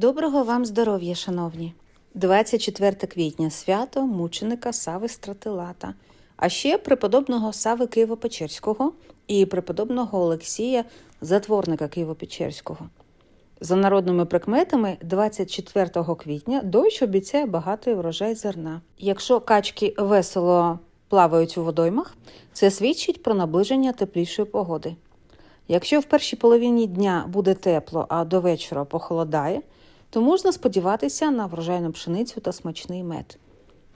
Доброго вам здоров'я, шановні! 24 квітня свято мученика Сави Стратилата, а ще преподобного Сави Києво-Печерського і преподобного Олексія, затворника Києво-Печерського. За народними прикметами, 24 квітня дощ обіцяє багатий врожай зерна. Якщо качки весело плавають у водоймах, це свідчить про наближення теплішої погоди. Якщо в першій половині дня буде тепло, а до вечора похолодає, то можна сподіватися на врожайну пшеницю та смачний мед.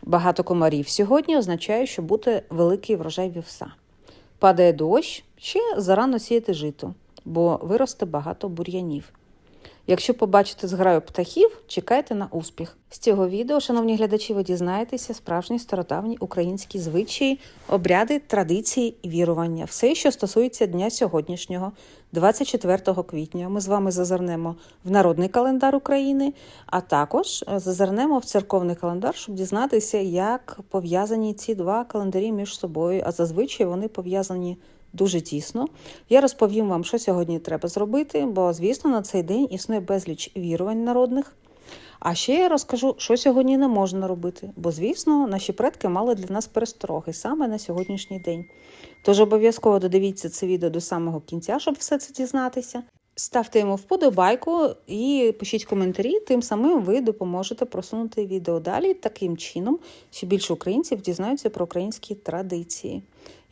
Багато комарів сьогодні означає, що буде великий врожай вівса. Падає дощ, ще зарано сіяти жито, бо виросте багато бур'янів. Якщо побачите зграю птахів, чекайте на успіх. З цього відео, шановні глядачі, ви дізнаєтеся справжні стародавні українські звичаї, обряди, традиції і вірування. Все, що стосується дня сьогоднішнього, 24 квітня. Ми з вами зазирнемо в народний календар України, а також зазирнемо в церковний календар, щоб дізнатися, як пов'язані ці два календарі між собою. А зазвичай вони пов'язані дуже тісно. Я розповім вам, що сьогодні треба зробити, бо, звісно, на цей день існує безліч вірувань народних. А ще я розкажу, що сьогодні не можна робити, бо, звісно, наші предки мали для нас перестороги саме на сьогоднішній день. Тож обов'язково додивіться це відео до самого кінця, щоб все це дізнатися. Ставте йому вподобайку і пишіть коментарі, тим самим ви допоможете просунути відео далі таким чином, що більше українців дізнаються про українські традиції.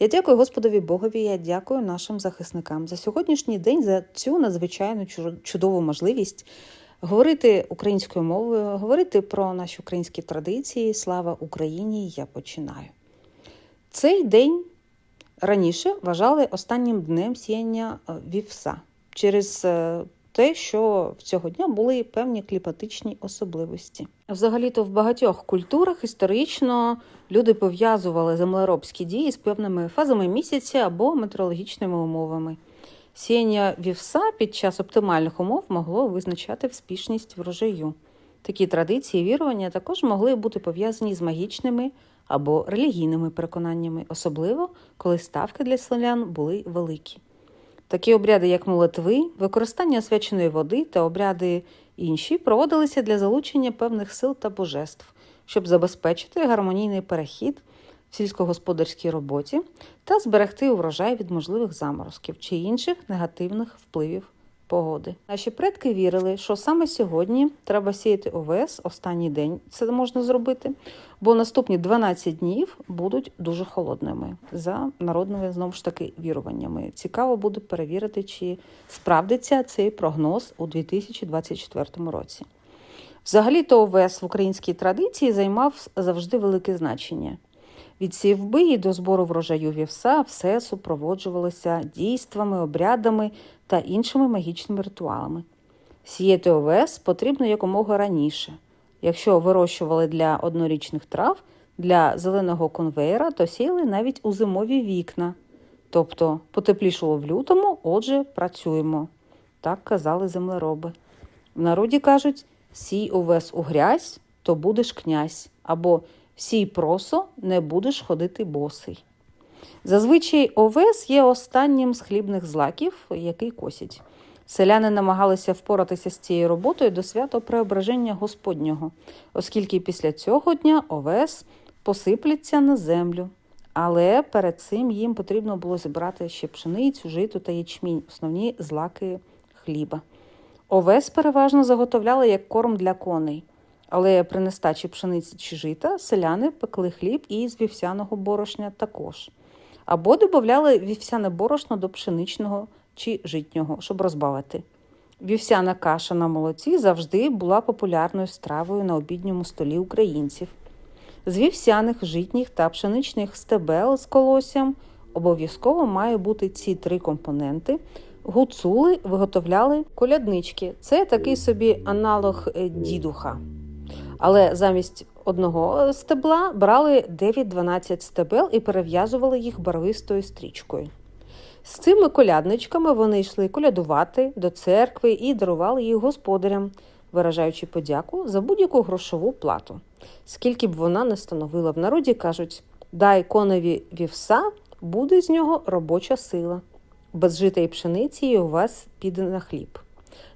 Я дякую Господові Богові, я дякую нашим захисникам за сьогоднішній день, за цю надзвичайну чудову можливість говорити українською мовою, говорити про наші українські традиції. Слава Україні! Я починаю. Цей день раніше вважали останнім днем сіяння вівса через те, що в цього дня були певні кліматичні особливості. Взагалі-то в багатьох культурах історично люди пов'язували землеробські дії з певними фазами місяця або метеорологічними умовами. Сіяння вівса під час оптимальних умов могло визначати вспішність врожаю. Такі традиції вірування також могли бути пов'язані з магічними або релігійними переконаннями, особливо коли ставки для селян були великі. Такі обряди, як молитви, використання освяченої води та обряди інші, проводилися для залучення певних сил та божеств, щоб забезпечити гармонійний перехід в сільськогосподарській роботі та зберегти урожай від можливих заморозків чи інших негативних впливів погоди. Наші предки вірили, що саме сьогодні треба сіяти овес, останній день це можна зробити, бо наступні 12 днів будуть дуже холодними за народними знову ж таки віруваннями. Цікаво буде перевірити, чи справдиться цей прогноз у 2024 році. Взагалі-то овес в українській традиції займав завжди велике значення. Від сівби до збору врожаю вівса все супроводжувалося дійствами, обрядами та іншими магічними ритуалами. Сіяти овес потрібно якомога раніше. Якщо вирощували для однорічних трав, для зеленого конвейера, то сіяли навіть у зимові вікна. Тобто потеплішало в лютому, отже, працюємо. Так казали землероби. В народі кажуть: сій овес у грязь, то будеш князь, або сій просо, не будеш ходити босий. Зазвичай овес є останнім з хлібних злаків, який косять. Селяни намагалися впоратися з цією роботою до свято преображення Господнього, оскільки після цього дня овес посипляться на землю. Але перед цим їм потрібно було зібрати ще пшеницю, житу та ячмінь, основні злаки хліба. Овес переважно заготовляли як корм для коней. Але при нестачі пшениці чи жита селяни пекли хліб із вівсяного борошня також. Або додавали вівсяне борошно до пшеничного чи житнього, щоб розбавити. Вівсяна каша на молоці завжди була популярною стравою на обідньому столі українців. З вівсяних, житніх та пшеничних стебел з колоссям обов'язково має бути ці три компоненти. Гуцули виготовляли коляднички. Це такий собі аналог дідуха. Але замість одного стебла брали 9-12 стебел і перев'язували їх барвистою стрічкою. З цими колядничками вони йшли колядувати до церкви і дарували їх господарям, виражаючи подяку за будь-яку грошову плату. Скільки б вона не становила в народі, кажуть, дай коневі вівса, буде з нього робоча сила. Без житої пшениці у вас піде на хліб.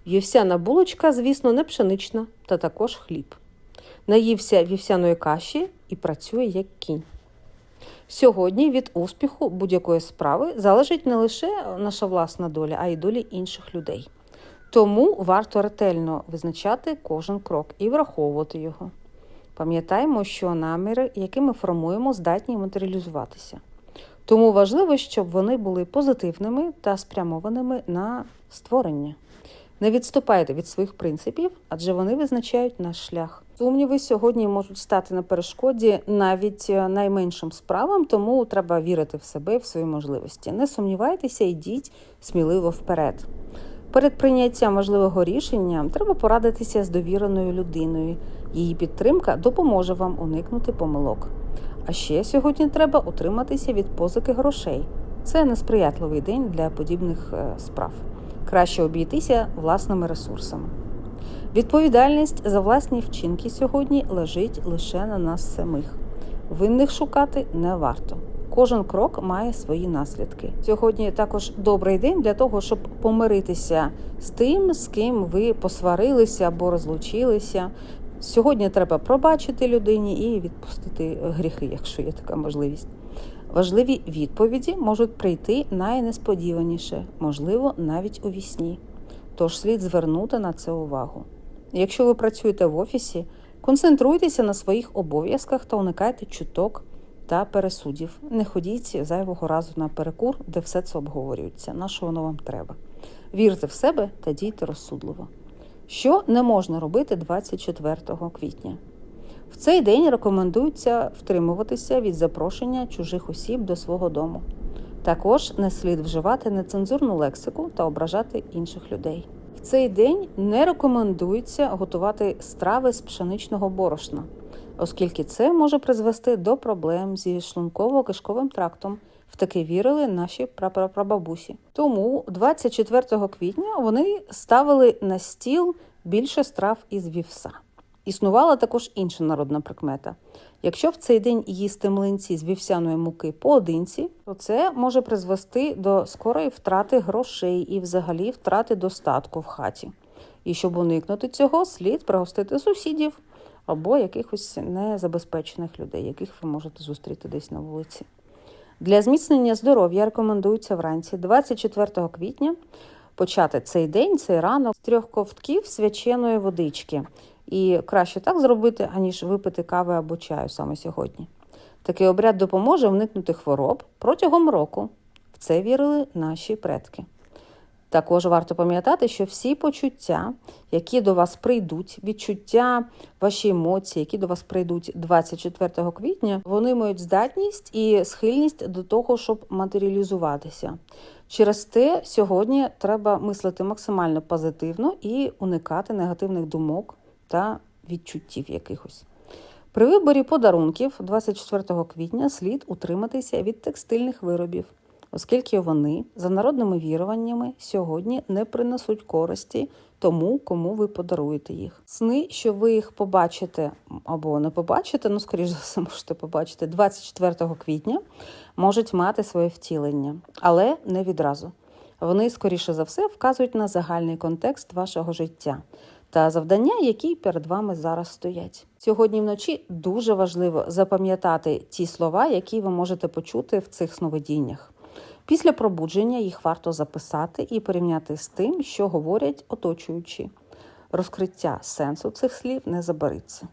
Вівсяна булочка, звісно, не пшенична, та також хліб. Наївся вівсяної каші і працює як кінь. Сьогодні від успіху будь-якої справи залежить не лише наша власна доля, а й долі інших людей. Тому варто ретельно визначати кожен крок і враховувати його. Пам'ятаємо, що наміри, які ми формуємо, здатні матеріалізуватися. Тому важливо, щоб вони були позитивними та спрямованими на створення. Не відступайте від своїх принципів, адже вони визначають наш шлях. Сумніви сьогодні можуть стати на перешкоді навіть е, найменшим справам, тому треба вірити в себе, в свої можливості. Не сумнівайтеся, йдіть сміливо вперед. Перед прийняттям важливого рішення треба порадитися з довіреною людиною. Її підтримка допоможе вам уникнути помилок. А ще сьогодні треба утриматися від позики грошей. Це несприятливий день для подібних е, справ. Краще обійтися власними ресурсами. Відповідальність за власні вчинки сьогодні лежить лише на нас самих. Винних шукати не варто. Кожен крок має свої наслідки. Сьогодні також добрий день для того, щоб помиритися з тим, з ким ви посварилися або розлучилися. Сьогодні треба пробачити людині і відпустити гріхи, якщо є така можливість. Важливі відповіді можуть прийти найнесподіваніше, можливо, навіть у вісні. Тож слід звернути на це увагу. Якщо ви працюєте в офісі, концентруйтеся на своїх обов'язках та уникайте чуток та пересудів. Не ходіть зайвого разу на перекур, де все це обговорюється. На що воно вам треба? Вірте в себе та дійте розсудливо. Що не можна робити 24 квітня? В цей день рекомендується втримуватися від запрошення чужих осіб до свого дому. Також не слід вживати нецензурну лексику та ображати інших людей. В цей день не рекомендується готувати страви з пшеничного борошна, оскільки це може призвести до проблем зі шлунково-кишковим трактом. В таке вірили наші прапрабабусі. Тому 24 квітня вони ставили на стіл більше страв із вівса. Існувала також інша народна прикмета. Якщо в цей день їсти млинці з вівсяної муки поодинці, то це може призвести до скорої втрати грошей і взагалі втрати достатку в хаті. І щоб уникнути цього, слід пригостити сусідів або якихось незабезпечених людей, яких ви можете зустріти десь на вулиці. Для зміцнення здоров'я рекомендується вранці 24 квітня почати цей день, цей ранок з трьох ковтків свяченої водички. І краще так зробити, аніж випити кави або чаю саме сьогодні. Такий обряд допоможе уникнути хвороб протягом року. В це вірили наші предки. Також варто пам'ятати, що всі почуття, які до вас прийдуть, відчуття, ваші емоції, які до вас прийдуть 24 квітня, вони мають здатність і схильність до того, щоб матеріалізуватися. Через те сьогодні треба мислити максимально позитивно і уникати негативних думок та відчуттів якихось. При виборі подарунків 24 квітня слід утриматися від текстильних виробів, оскільки вони, за народними віруваннями, сьогодні не принесуть користі тому, кому ви подаруєте їх. Сни, що ви їх побачите або не побачите, ну, скоріш за все, можете побачити 24 квітня, можуть мати своє втілення, але не відразу. Вони, скоріше за все, вказують на загальний контекст вашого життя та завдання, які перед вами зараз стоять. Сьогодні вночі дуже важливо запам'ятати ті слова, які ви можете почути в цих сновидіннях. Після пробудження їх варто записати і порівняти з тим, що говорять оточуючі. Розкриття сенсу цих слів не забариться.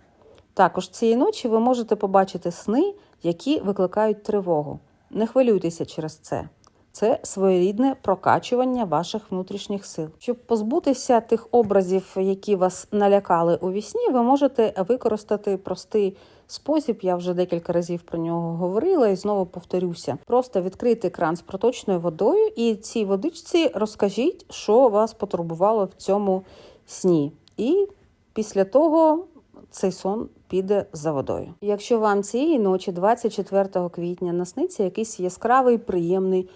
Також цієї ночі ви можете побачити сни, які викликають тривогу. Не хвилюйтеся через це. Це своєрідне прокачування ваших внутрішніх сил. Щоб позбутися тих образів, які вас налякали у вісні, ви можете використати простий спосіб. Я вже декілька разів про нього говорила і знову повторюся. Просто відкрити кран з проточною водою, і цій водичці розкажіть, що вас потурбувало в цьому сні. І після того цей сон піде за водою. Якщо вам цієї ночі, 24 квітня, насниться якийсь яскравий, приємний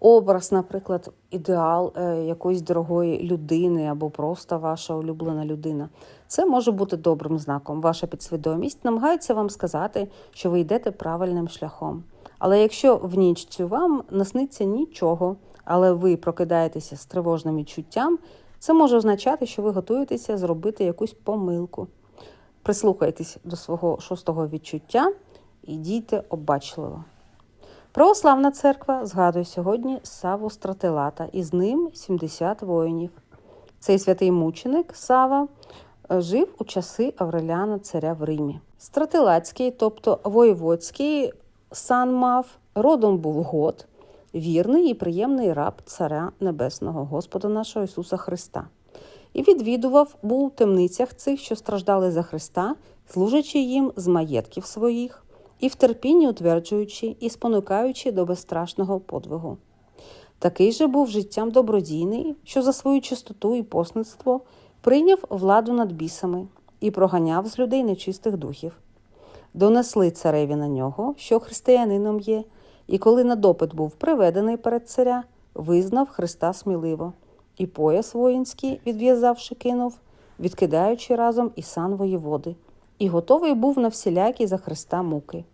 образ, наприклад, ідеал е, якоїсь дорогої людини або просто ваша улюблена людина. Це може бути добрим знаком. Ваша підсвідомість намагається вам сказати, що ви йдете правильним шляхом. Але якщо в ніч цю вам насниться нічого, але ви прокидаєтеся з тривожним відчуттям, Це може означати, що ви готуєтеся зробити якусь помилку. Прислухайтесь до свого шостого відчуття і дійте обачливо. Православна церква згадує сьогодні Саву Стратилата, і з ним 70 воїнів. Цей святий мученик Сава е, жив у часи Авреліана царя в Римі. Стратилацький, тобто воєводський сан мав, родом був год, вірний і приємний раб Царя Небесного, Господа нашого Ісуса Христа. І відвідував був у темницях цих, що страждали за Христа, служачи їм з маєтків своїх, і в терпінні утверджуючи і спонукаючи до безстрашного подвигу. Такий же був життям добродійний, що за свою чистоту і посництво прийняв владу над бісами і проганяв з людей нечистих духів. Донесли цареві на нього, що християнином є, і коли на допит був приведений перед царя, визнав Христа сміливо, і пояс воїнський, відв'язавши, кинув, відкидаючи разом і сан воєводи, і готовий був на всілякі за Христа муки.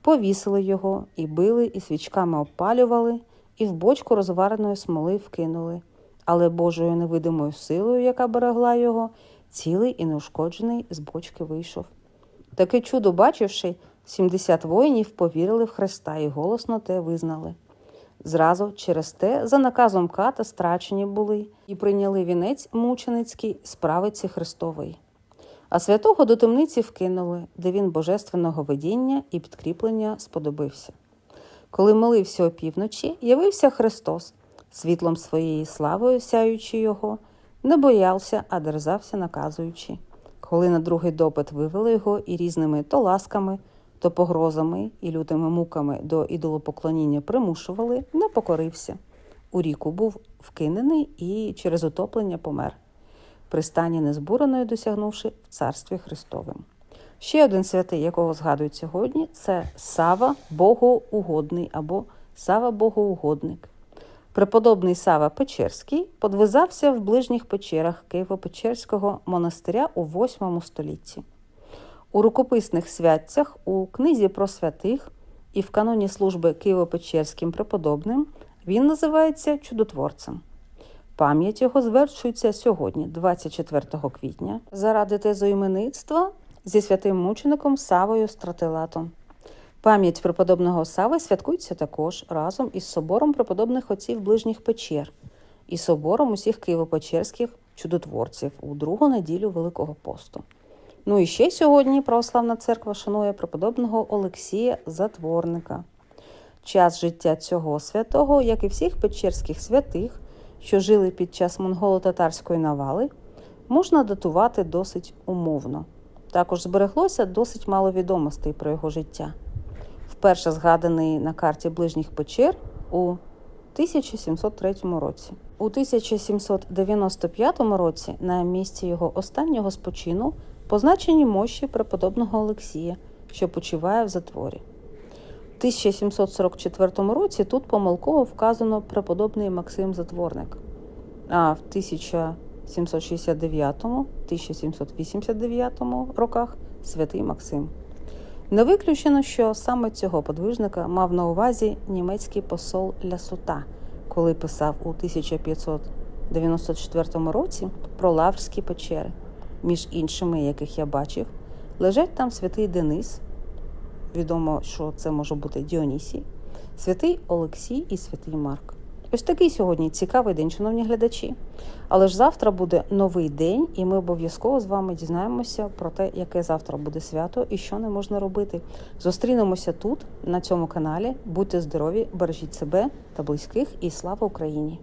Повісили його, і били, і свічками опалювали, і в бочку розвареної смоли вкинули. Але Божою невидимою силою, яка берегла його, цілий і неушкоджений з бочки вийшов. Таке чудо, бачивши, 70 воїнів повірили в Христа і голосно те визнали. Зразу через те, за наказом ката страчені були і прийняли вінець мученицький справиці Христової. А святого до темниці вкинули, де він божественного видіння і підкріплення сподобився. Коли молився опівночі, явився Христос, світлом своєї славою сяючи його, не боявся, а дерзався, наказуючи. Коли на другий допит вивели його і різними то ласками, то погрозами і лютими муками до ідолопоклоніння примушували, не покорився. У ріку був вкинений і через утоплення помер, при стані незбуреної досягнувши в царстві Христовим. Ще один святий, якого згадують сьогодні, це Сава Богоугодний або Сава Богоугодник. Преподобний Сава Печерський подвизався в ближніх печерах Києво-Печерського монастиря у VIII столітті. У рукописних святцях, у книзі про святих і в каноні служби Києво-Печерським преподобним він називається чудотворцем. Пам'ять його звершується сьогодні, 24 квітня, заради тезоіменництва зі святим мучеником Савою Стратилатом. Пам'ять преподобного Сави святкується також разом із собором преподобних отців ближніх печер і собором усіх києво-печерських чудотворців у другу неділю Великого посту. Ну і ще сьогодні Православна церква шанує преподобного Олексія Затворника. Час життя цього святого, як і всіх печерських святих, що жили під час монголо-татарської навали, можна датувати досить умовно. Також збереглося досить мало відомостей про його життя. Вперше згаданий на карті ближніх печер у 1703 році. У 1795 році на місці його останнього спочину позначені мощі преподобного Олексія, що почиває в затворі. У 1744 році тут помилково вказано преподобний Максим Затворник, а в 1769-1789 роках святий Максим. Не виключено, що саме цього подвижника мав на увазі німецький посол Лясута, коли писав у 1594 році про Лаврські печери. Між іншими, яких я бачив, лежать там святий Денис. Відомо, що це може бути Діонісій, святий Олексій і святий Марк. Ось такий сьогодні цікавий день, шановні глядачі. Але ж завтра буде новий день, і ми обов'язково з вами дізнаємося про те, яке завтра буде свято і що не можна робити. Зустрінемося тут, на цьому каналі. Будьте здорові, бережіть себе та близьких, і слава Україні!